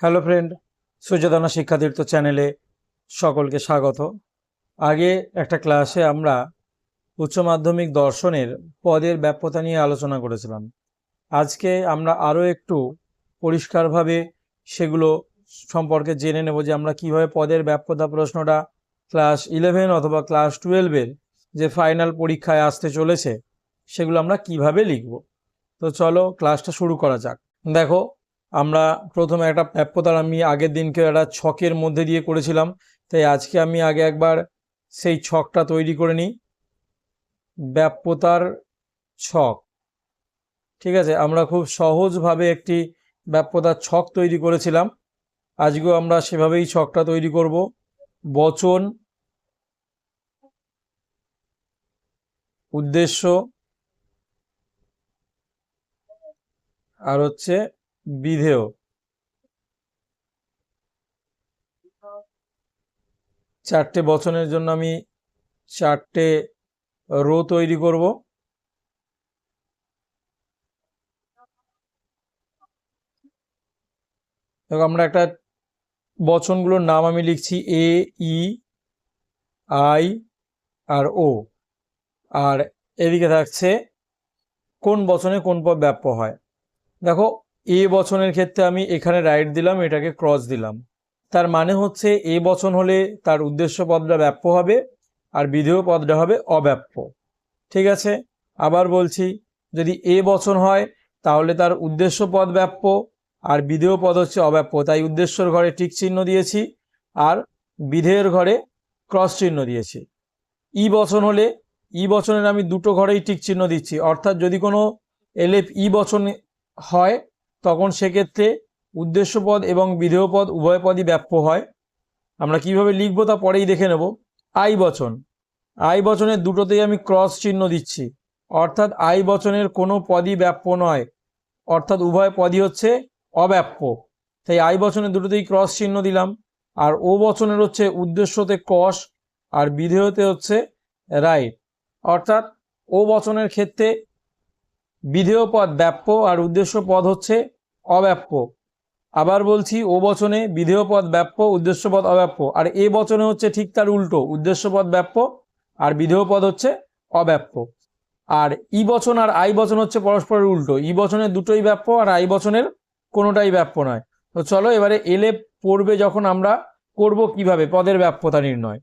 Hello friend, সূর্যদানা শিক্ষাতীর্থ চ্যানেলে সকলকে স্বাগত। আগে একটা ক্লাসে আমরা উচ্চ মাধ্যমিক দর্শনের পদের ব্যাপ্যতা নিয়ে আলোচনা করেছিলাম। আজকে আমরা আরও একটু পরিষ্কারভাবে সেগুলো সম্পর্কে জেনে নেব যে আমরা কীভাবে পদের ব্যাপ্যতা প্রশ্নটা ক্লাস ইলেভেন অথবা ক্লাস টুয়েলভের যে ফাইনাল পরীক্ষায় আসতে চলেছে, সেগুলো আমরা কীভাবে লিখব। তো চলো ক্লাসটা শুরু করা যাক। দেখো আমরা প্রথমে একটা ব্যাপ্যতার আমি আগের দিনকে একটা ছকের মধ্যে দিয়ে করেছিলাম। তাই আজকে আমি আগে একবার সেই ছকটা তৈরি করে নিই। ব্যাপ্যতার ছক। ঠিক আছে, আমরা খুব সহজভাবে একটি ব্যাপ্যতার ছক তৈরি করেছিলাম। আজকেও আমরা সেভাবেই ছকটা তৈরি করব। বচন, উদ্দেশ্য, আর হচ্ছে বিধেয়। চারটে বচনের জন্য আমি চারটে রো তৈরি করব। দেখো, আমরা একটা বচনগুলোর নাম আমি লিখছি এ ই আই আর ও আর এদিকে থাকছে কোন বচনে কোন পদ ব্যাপ্য হয়। দেখো এ বচনের ক্ষেত্রে আমি এখানে রাইট দিলাম, এটাকে ক্রস দিলাম। তার মানে হচ্ছে এ বচন হলে তার উদ্দেশ্য পদটা ব্যাপ্য হবে আর বিধেয় পদটা হবে অব্যাপ্য। ঠিক আছে? আবার বলছি, যদি এ বচন হয়, তাহলে তার উদ্দেশ্য পদ ব্যাপ্য আর বিধেয় পদ হচ্ছে অব্যাপ্য। তাই উদ্দেশ্যর ঘরে টিক চিহ্ন দিয়েছি আর বিধেয়ের ঘরে ক্রস চিহ্ন দিয়েছি। ই বচন হলে ই বচনের আমি দুটো ঘরেই টিক চিহ্ন দিচ্ছি। অর্থাৎ যদি কোনো এলেফ ই বচন হয় তখন সেক্ষেত্রে উদ্দেশ্যপদ এবং বিধেয়পদ উভয় পদই ব্যাপ্য হয়। আমরা কীভাবে লিখব তা পরেই দেখে নেব। আই বচন। আই বচনের দুটোতেই আমি ক্রস চিহ্ন দিচ্ছি। অর্থাৎ আই বচনের কোনো পদই ব্যাপ্য নয়। অর্থাৎ উভয় পদই হচ্ছে অব্যাপ্য। তাই আই বচনের দুটোতেই ক্রস চিহ্ন দিলাম। আর ও বচনের হচ্ছে উদ্দেশ্যতে কস আর বিধেয়তে হচ্ছে রাইট অর্থাৎ ও বচনের ক্ষেত্রে বিধেয় পদ ব্যাপ্য আর উদ্দেশ্য পদ হচ্ছে অব্যাপ্য। আবার বলছি, ও বচনে বিধেয় পদ ব্যাপ্য উদ্দেশ্য পদ অব্যাপ্য। আর এ বচনে হচ্ছে ঠিক তার উল্টো উদ্দেশ্য পদ ব্যাপ্য, আর বিধেয় পদ হচ্ছে অব্যাপ্য। আর ই বচন আর আই বচন হচ্ছে পরস্পরের উল্টো। ই বচনের দুটোই ব্যাপ্য আর আই বচনের কোনোটাই ব্যাপ্য নয়। তো চলো, এবারে এলে পড়বে যখন আমরা করব কীভাবে, পদের ব্যাপ্যতা নির্ণয়।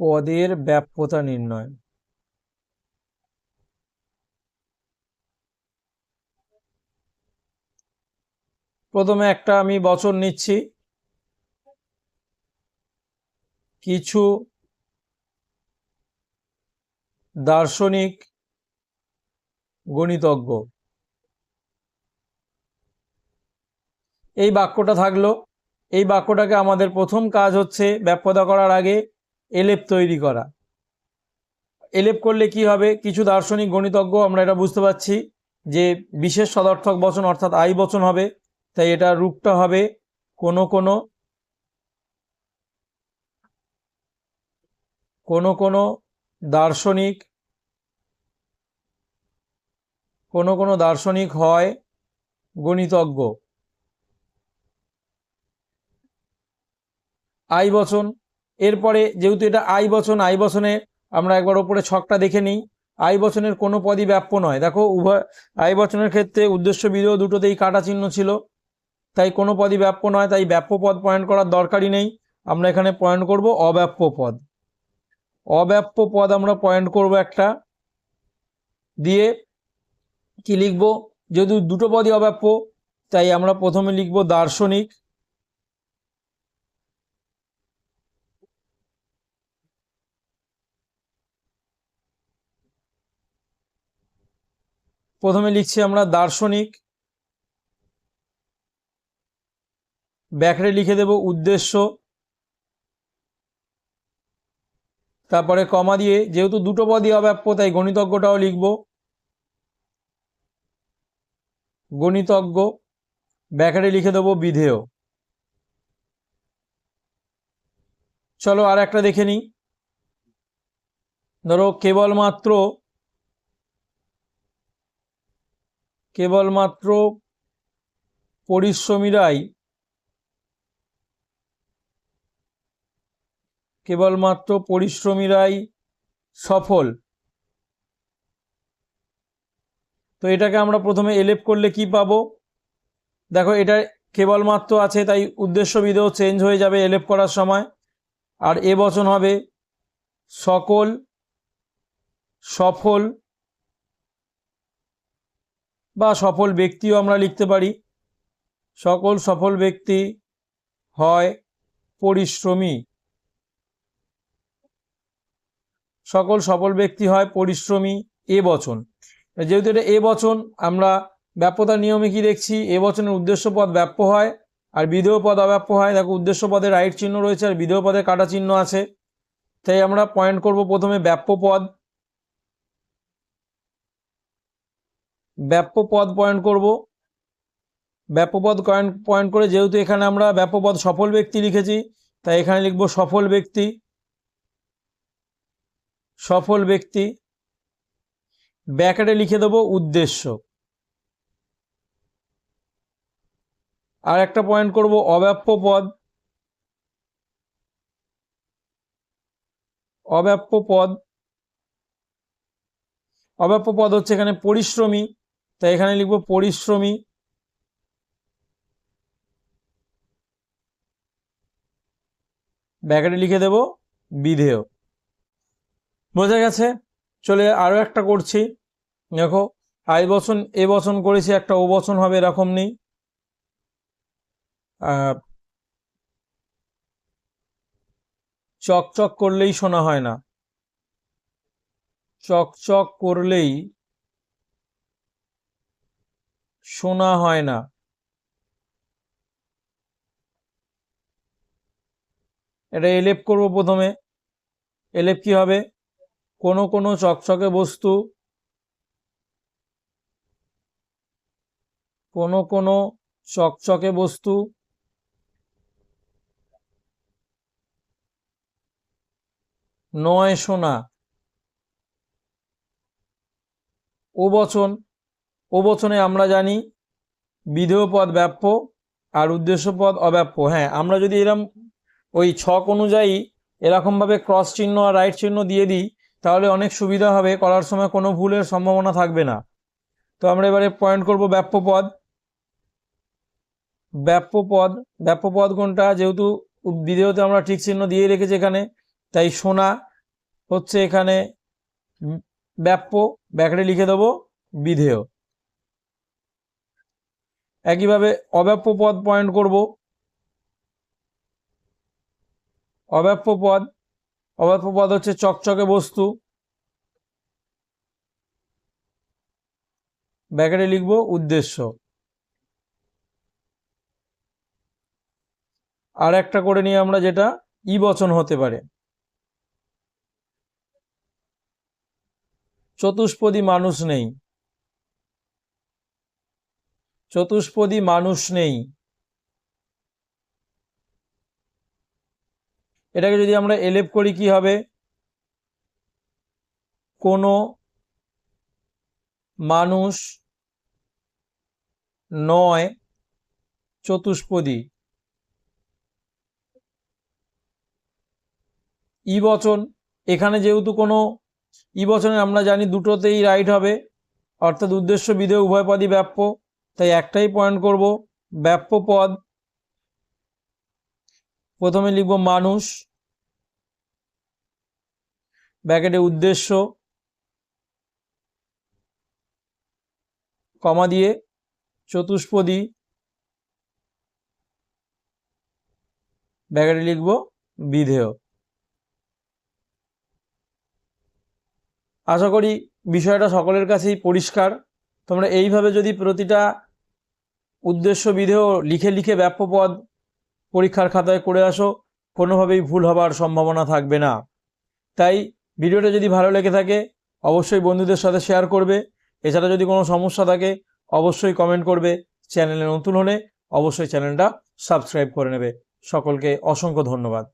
পদের ব্যাপ্যতা নির্ণয়। প্রথমে একটা আমি বচন নিচ্ছি। কিছু দার্শনিক গণিতজ্ঞ। এই বাক্যটা থাকল। এই বাক্যটাকে আমাদের প্রথম কাজ হচ্ছে ব্যাপ্যতা করার আগে এলেপ তৈরি করা। এলেপ করলে কি হবে? কিছু দার্শনিক গণিতজ্ঞ, আমরা এটা বুঝতে পারছি যে বিশেষ সদর্থক বচন অর্থাৎ আই বচন হবে। তাই এটা রূপটা হবে কোনো কোনো কোনো কোনো দার্শনিক, কোনো কোনো দার্শনিক হয় গণিতজ্ঞ। আই বচন, এরপরে যেহেতু এটা আই বচন, আই বচনে আমরা একবার ওপরে ছকটা দেখে নিই। আই বচনের কোনো পদই ব্যাপ্য নয়। দেখো, উভয়, আই বচনের ক্ষেত্রে উদ্দেশ্য বিধেয় দুটোতেই কাটা চিহ্ন ছিল। তাই কোনো পদই ব্যাপ্য নয়, তাই ব্যাপ্য পদ পয়েন্ট করার দরকারই নেই। আমরা এখানে পয়েন্ট করব অব্যাপ্য পদ। অব্যাপ্য পদ আমরা পয়েন্ট করব একটা, দিয়ে কি লিখব? যেহেতু দুটো পদই অব্যাপ্য, তাই আমরা প্রথমে লিখব দার্শনিক। প্রথমে লিখছি আমরা দার্শনিক। ব্যাকরে লিখে দেব উদ্দেশ্য। তারপরে কমা দিয়ে, যেহেতু দুটো পদই অব্যাপ্য, তাই গণিতজ্ঞটাও লিখব। গণিতজ্ঞ ব্যাকরে লিখে দেব বিধেয়। চলো আর একটা দেখে নিই। ধরো কেবলমাত্র কেবলমাত্র পরিশ্রমীরাই কেবলমাত্র পরিশ্রমীরাই সফল। তো এটাকে আমরা প্রথমে এলেপ করলে কি পাবো? দেখো, এটা কেবলমাত্র আছে, তাই উদ্দেশ্য বিধেয় চেঞ্জ হয়ে যাবে এলেপ করার সময়। আর এ বচন হবে সকল, সফল বা সফল ব্যক্তিও আমরা লিখতে পারি। সকল সফল ব্যক্তি হয় পরিশ্রমী। সকল সফল ব্যক্তি হয় পরিশ্রমী এ বচন। যেহেতু এটা এ বচন, আমরা ব্যাপ্যতার নিয়মে কি দেখছি? এ বচনের উদ্দেশ্য পদ ব্যাপ্য হয় আর বিধেয় পদ অব্যাপ্য হয়। দেখো, উদ্দেশ্য পদে রাইট চিহ্ন রয়েছে আর বিধেয় পদে কাটা চিহ্ন আছে। তাই আমরা পয়েন্ট করব প্রথমে ব্যাপ্য পদ। ব্যাপ্য পদ পয়েন্ট করব। ব্যাপ্য পদ পয়েন্ট করে যেহেতু এখানে আমরা ব্যাপ্য পদ সফল ব্যক্তি লিখেছি, তাই এখানে লিখব সফল ব্যক্তি। সফল ব্যক্তি, ব্যাকেটে লিখে দেবো উদ্দেশ্য। আর একটা পয়েন্ট করব অব্যাপ্য পদ। অব্যাপ্য পদ। অব্যাপ্য পদ হচ্ছে এখানে পরিশ্রমী, তাই এখানে লিখব পরিশ্রমী। ব্যাকেটে লিখে দেব বিধেয়। বোঝা গেছে? চলে আরও একটা করছি। দেখো, আই বচন, এ বচন করেছি, একটা ও বচন হবে এরকম নেই। চকচক করলেই শোনা হয় না। চকচক করলেই শোনা হয় না। এটা এলেপ করব প্রথমে। এলেপ কি হবে? কোনো কোনো চকচকে বস্তু, কোনো কোনো চকচকে বস্তু, নয় সোনা ও বচন ও বচনে আমরা জানি বিধেয় পদ ব্যাপ্য আর উদ্দেশ্য পদ অব্যাপ্য। হ্যাঁ আমরা যদি এরম ওই ছক অনুযায়ী এরকমভাবে ক্রস চিহ্ন আর রাইট চিহ্ন দিয়ে দিই তাহলে অনেক সুবিধা হবে, করার সময় কোনো ভুলের সম্ভাবনা থাকবে না। তো আমরা এবারে পয়েন্ট করব ব্যাপ্য পদ। ব্যাপ্য পদ ব্যাপ্য পদ কোনটা? যেহেতু ভিডিওতে আমরা ঠিক চিহ্ন দিয়ে রেখেছি এখানে, তাই সোনা হচ্ছে এখানে ব্যাপ্য ব্যাকড়ে লিখে দেবো বিধেয়। একইভাবে অব্যাপ্য পদ পয়েন্ট করব। অব্যাপ্য পদ পদ হচ্ছে চকচকে বস্তু। ব্যাকেটে লিখব উদ্দেশ্য। আর একটা করে নিয়ে আমরা যেটা ই বচন হতে পারে। চতুষ্পদী মানুষ নেই। চতুষ্পদী মানুষ নেই। এটাকে যদি আমরা এলেপ করি কি হবে? কোনো মানুষ নয় চতুষ্পদী। ই বচন, এখানে যেহেতু কোনো ই বচনে আমরা জানি দুটোতেই রাইট হবে, অর্থাৎ উদ্দেশ্য বিধেয় উভয় পদই ব্যাপ্য, তাই একটাই পয়েন্ট করব, ব্যাপ্য পদ প্রথমে লিখব মানুষ ব্যাকেটে উদ্দেশ্য, কমা দিয়ে চতুষ্পদী ব্যাকেটে লিখব বিধেয়। আশা করি বিষয়টা সকলের কাছেই পরিষ্কার। তোমরা এইভাবে যদি প্রতিটা উদ্দেশ্য বিধেয় লিখে লিখে ব্যাপ্যপদ পরীক্ষার খাতায় করে আসো, কোনোভাবেই ভুল হবার সম্ভাবনা থাকবে না। তাই ভিডিওটা যদি ভালো লেগে থাকে, অবশ্যই বন্ধুদের সাথে শেয়ার করবে। এছাড়া যদি কোনো সমস্যা থাকে, অবশ্যই কমেন্ট করবে। চ্যানেলে নতুন হলে অবশ্যই চ্যানেলটা সাবস্ক্রাইব করে নেবে। সকলকে অসংখ্য ধন্যবাদ।